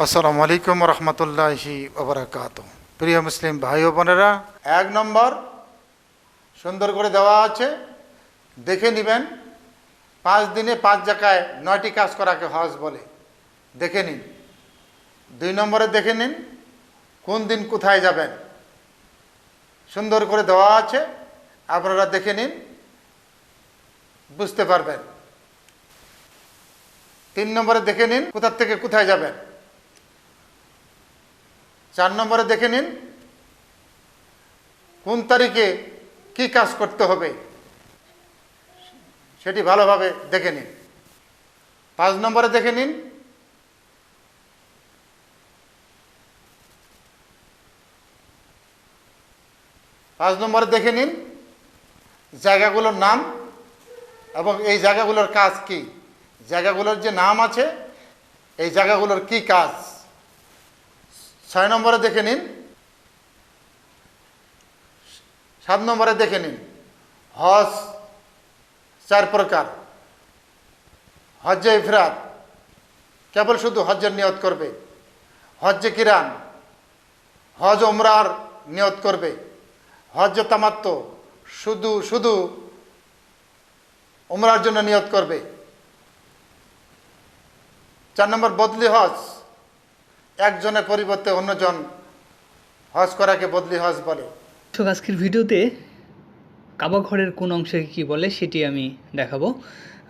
আসসালামু আলাইকুম রহমতুল্লাহি ওবরাকাত প্রিয় মুসলিম ভাই ও বোনেরা, এক নম্বর সুন্দর করে দেওয়া আছে। দেখে নেবেন, পাঁচ দিনে পাঁচ জায়গায় নয়টি কাজ করাকে হজ বলে। দেখে নিন। দুই নম্বরে দেখে নিন, কোন দিন কোথায় যাবেন। সুন্দর করে দেওয়া আছে, আপনারা দেখে নিন, বুঝতে পারবেন। তিন নম্বরে দেখে নিন, কোথার থেকে কোথায় যাবেন। চার নম্বরে দেখে নিন। কোন তারিখে কি কাজ করতে হবে? সেটি ভালোভাবে দেখে নিন। পাঁচ নম্বরে দেখে নিন। পাঁচ নম্বরে দেখে নিন জায়গাগুলোর নাম এবং এই জায়গাগুলোর কাজ কি? জায়গাগুলোর যে নাম আছে, এই জায়গাগুলোর কি কাজ? ছয় নম্বরে দেখে নিন। সাত নম্বরে দেখে নিন। হজ চার প্রকার। হজ্জে ইফরাত, কেবল শুধু হজ্জের নিয়ত করবে। হজ্জে কিরান, হজ ওমরার নিয়ত করবে। হজ তামাত্ম শুধু শুধু ওমরার জন্য নিয়ত করবে। চার নম্বর বদলি হজ। একজনের পরিবর্তে অন্যজন হজ করাকে বদলি হজ বলে। আজকের ভিডিওতে কাবা ঘরের কোন অংশকে কি বলে সেটি আমি দেখাবো।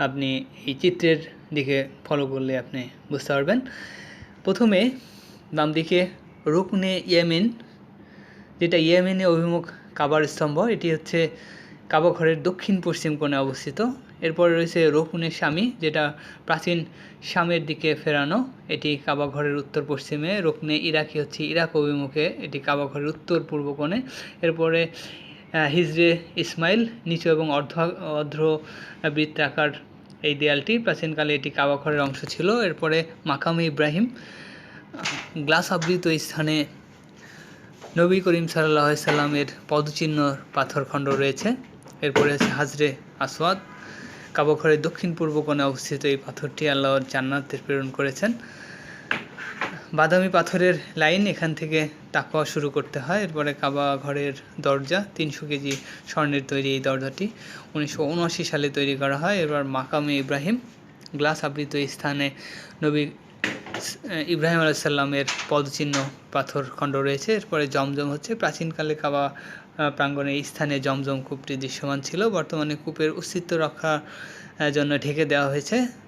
আপনি এই চিত্রের দিকে ফলো করলে আপনি বুঝতে পারবেন। প্রথমে বাম দিকে রুকনে ইয়েমেন, যেটা ইয়েমেনে অভিমুখ কাবার স্তম্ভ, এটি হচ্ছে কাবা ঘরের দক্ষিণ পশ্চিম কোণে অবস্থিত। এরপরে রয়েছে রকুনে স্বামী, যেটা প্রাচীন শামের দিকে ফেরানো। এটি কাবা ঘরের উত্তর পশ্চিমে রুকনে ইরাকি হচ্ছে ইরাক অভিমুখে। এটি কাবা ঘরের উত্তর পূর্ব কোণে। এরপরে হিজরে ইসমাইল, নিচু এবং অর্ধ অর্ধ বৃত্তাকার এই দেয়ালটি। প্রাচীনকালে এটি কাবা ঘরের অংশ ছিল। এরপরে, মাকামে ইব্রাহিম, গ্লাস আবৃত স্থানে নবী করিম সাল্লাহ সাল্লামের পদচিহ্ন পাথরখণ্ড রয়েছে। এরপরে আছে হাজরে আসওয়াদ। কাবাঘরের দক্ষিণ পূর্ব কোণে অবস্থিত এই পাথরটি আল্লাহ জান্নাতে প্রেরণ করেছেন। বাদামি পাথরের লাইন এখান থেকে তাকওয়া শুরু করতে হয়। এরপরে কাবা ঘরের দরজা, তিনশো কেজি স্বর্ণের তৈরি এই দরজাটি উনিশশো উনআশি সালে তৈরি করা হয়। এবার মাকামে ইব্রাহিম গ্লাস আবৃত স্থানে নবী ইব্রাহিম আলাইসাল্লামের পদচিহ্ন পাথর খণ্ড রয়েছে। এরপরে জমজম হচ্ছে। প্রাচীনকালে কাবা প্রাঙ্গণে এই স্থানে জমজম কূপটি দৃশ্যমান ছিল। বর্তমানে কূপের অস্তিত্ব রক্ষার জন্য ঢেকে দেওয়া হয়েছে।